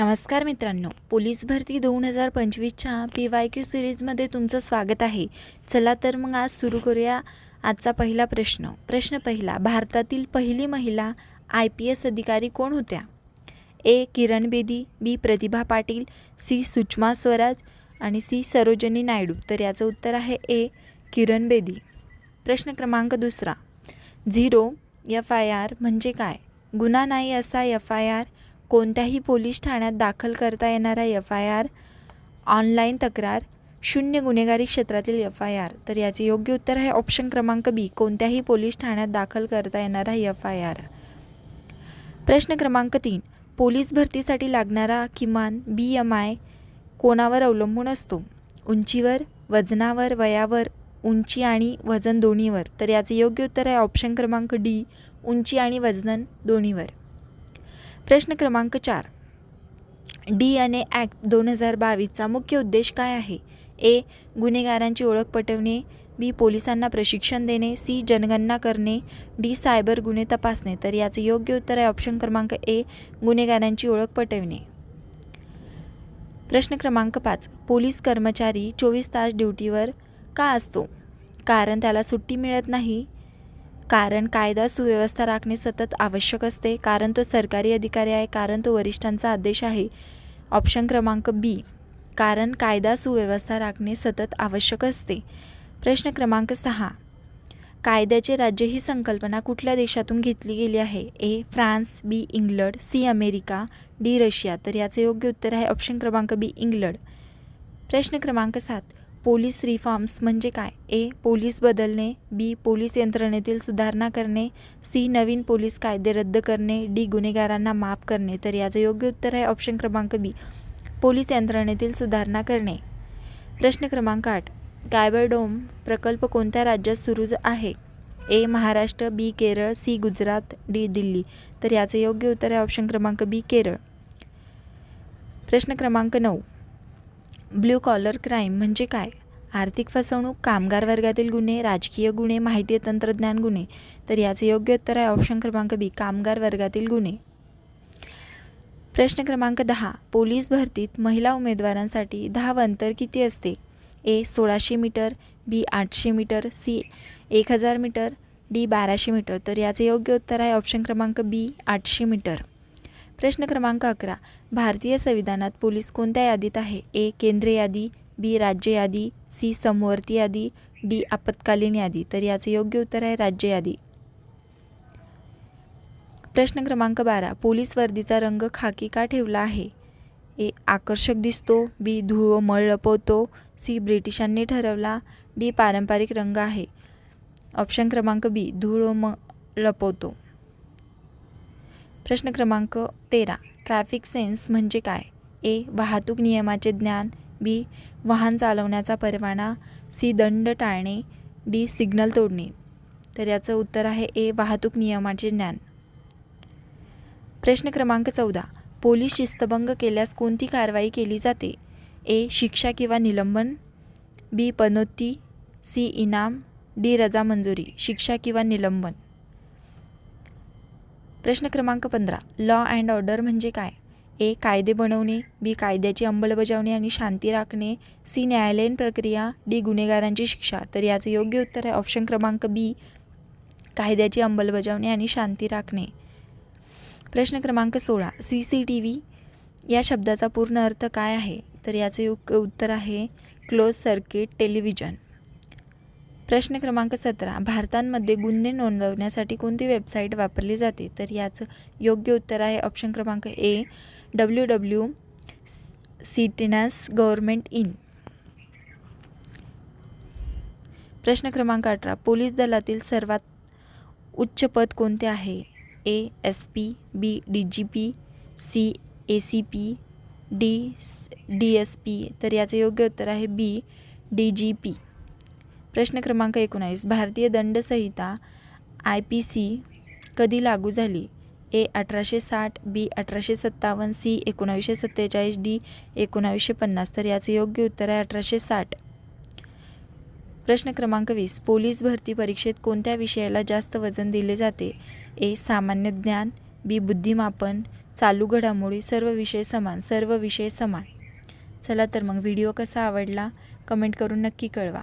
नमस्कार मित्रांनो पोलीस भरती दोन हजार पंचवीसच्या पी वाय क्यू सिरीजमध्ये तुमचं स्वागत आहे. चला तर मग आज सुरू करूया आजचा पहिला प्रश्न. प्रश्न पहिला भारतातील पहिली महिला आय पी एस अधिकारी कोण होत्या? A. Kiran Bedi B. Pratibha Patil C. Sushma Swaraj आणि सी. सरोजनी नायडू. तर याचं उत्तर आहे ए. किरण बेदी. प्रश्न क्रमांक दुसरा झिरो एफ आय आर म्हणजे काय? गुन्हा नाही असा एफ आय आर कोणत्याही पोलीस ठाण्यात दाखल करता येणारा एफ आय आर ऑनलाईन तक्रार शून्य गुन्हेगारी क्षेत्रातील एफ आय आर तर याचे योग्य उत्तर आहे ऑप्शन क्रमांक बी. कोणत्याही पोलीस ठाण्यात दाखल करता येणारा एफ आय आर प्रश्न क्रमांक तीन. पोलीस भरतीसाठी लागणारा किमान बी एम आय कोणावर अवलंबून असतो? उंचीवर वजनावर वयावर उंची आणि वजन दोन्हीवर. तर याचे योग्य उत्तर आहे ऑप्शन क्रमांक डी. उंची आणि वजन दोन्हीवर. प्रश्न क्रमांक चार. डी एन ए ॲक्ट दोन हजार बावीसचा मुख्य उद्देश काय आहे? ए गुन्हेगारांची ओळख पटवणे. बी पोलिसांना प्रशिक्षण देणे. सी जनगणना करणे. डी सायबर गुन्हे तपासणे. तर याचे योग्य उत्तर आहे ऑप्शन क्रमांक ए गुन्हेगारांची ओळख पटवणे. प्रश्न क्रमांक पाच. पोलीस कर्मचारी चोवीस तास ड्युटीवर का असतो? कारण त्याला सुट्टी मिळत नाही. कारण कायदा सुव्यवस्था राखणे सतत आवश्यक असते. कारण तो सरकारी अधिकारी आहे कारण तो वरिष्ठांचा आदेश आहे. ऑप्शन क्रमांक बी कारण कायदा सुव्यवस्था राखणे सतत आवश्यक असते. प्रश्न क्रमांक सहा. कायद्याचे राज्य ही संकल्पना कुठल्या देशातून घेतली गेली आहे? A France B England C America D Russia. तर याचे योग्य उत्तर आहे ऑप्शन क्रमांक बी इंग्लंड. प्रश्न क्रमांक सात. पोलीस रिफॉर्म्स म्हणजे काय? ए. पोलीस बदलणे. बी. पोलीस यंत्रणेतील सुधारणा करणे. सी. नवीन पोलीस कायदे रद्द करणे. डी. गुन्हेगारांना माफ करणे. तर याचं योग्य उत्तर आहे ऑप्शन क्रमांक बी. पोलीस यंत्रणेतील सुधारणा करणे. प्रश्न क्रमांक आठ. कायबरडोम प्रकल्प कोणत्या राज्यात सुरू आहे? A. Maharashtra B. Kerala C. Gujarat D. Delhi. तर याचे योग्य उत्तर आहे ऑप्शन क्रमांक बी केरळ. प्रश्न क्रमांक नऊ. ब्ल्यू कॉलर क्राईम म्हणजे काय? आर्थिक फसवणूक कामगार वर्गातील गुन्हे राजकीय गुन्हे माहिती तंत्रज्ञान गुन्हे. तर याचे योग्य उत्तर आहे ऑप्शन क्रमांक बी कामगार वर्गातील गुन्हे. प्रश्न क्रमांक दहा पोलीस भरतीत महिला उमेदवारांसाठी धाव अंतर किती असते? ए सोळाशे मीटर बी आठशे मीटर सी एक हजार मीटर डी बाराशे मीटर. तर याचे योग्य उत्तर आहे ऑप्शन क्रमांक बी आठशे मीटर. प्रश्न क्रमांक अकरा. भारतीय संविधानात पोलीस कोणत्या यादीत आहे? ए. केंद्र यादी बी. राज्य यादी सी. समवर्ती यादी डी. आपत्कालीन यादी. तर याचं योग्य उत्तर आहे राज्य यादी. प्रश्न क्रमांक बारा. पोलीस वर्दीचा रंग खाकी का ठेवला आहे? ए. आकर्षक दिसतो बी. धूळ मळ लपवतो सी. ब्रिटिशांनी ठरवला डी. पारंपरिक रंग आहे. ऑप्शन क्रमांक बी. धूळ म लपवतो. प्रश्न क्रमांक तेरा. ट्रॅफिक सेन्स म्हणजे काय? ए. वाहतूक नियमाचे ज्ञान. बी. वाहन चालवण्याचा परवाना. सी. दंड टाळणे. डी. सिग्नल तोडणे. तर याचं उत्तर आहे ए. वाहतूक नियमाचे ज्ञान. प्रश्न क्रमांक चौदा. पोलीस शिस्तभंग केल्यास कोणती कारवाई केली जाते? ए. शिक्षा किंवा निलंबन. बी. पनोती. सी. इनाम. डी. रजा मंजुरी शिक्षा किंवा निलंबन. प्रश्न क्रमांक पंधरा. लॉ अँड ऑर्डर म्हणजे काय? ए. कायदे बनवणे बी. कायद्याची अंमलबजावणी आणि शांती राखणे सी. न्यायालयीन प्रक्रिया डी. गुन्हेगारांची शिक्षा. तर याचं योग्य उत्तर आहे ऑप्शन क्रमांक बी. कायद्याची अंमलबजावणी आणि शांती राखणे. प्रश्न क्रमांक सोळा. सी सी टी व्ही या शब्दाचा पूर्ण अर्थ काय आहे? तर याचे योग्य उत्तर आहे क्लोज सर्किट टेलिव्हिजन. प्रश्न क्रमांक सतरा. भारतांमध्ये गुन्हे नोंदवण्यासाठी कोणती वेबसाईट वापरली जाते? तर याचं योग्य उत्तर आहे ऑप्शन क्रमांक A W W citizens government in प्रश्न क्रमांक अठरा. पोलीस दलातील सर्वात उच्च पद कोणते आहे? A S P B D G P C A C P D D S P तर याचं योग्य उत्तर आहे बी डी जी पी प्रश्न क्रमांक एकोणावीस. भारतीय दंडसंहिता आय पी सी कधी लागू झाली? ए अठराशे साठ बी अठराशे सत्तावन्न सी एकोणावीसशे सत्तेचाळीस डी एकोणावीसशे पन्नास. तर याचं योग्य उत्तर आहे अठराशे साठ. प्रश्न क्रमांक वीस. पोलीस भरती परीक्षेत कोणत्या विषयाला जास्त वजन दिले जाते? ए सामान्य ज्ञान बी बुद्धिमापन चालू घडामोडी सर्व विषय समान सर्व विषय समान. चला तर मग व्हिडिओ कसा आवडला? कमेंट करून नक्की कळवा.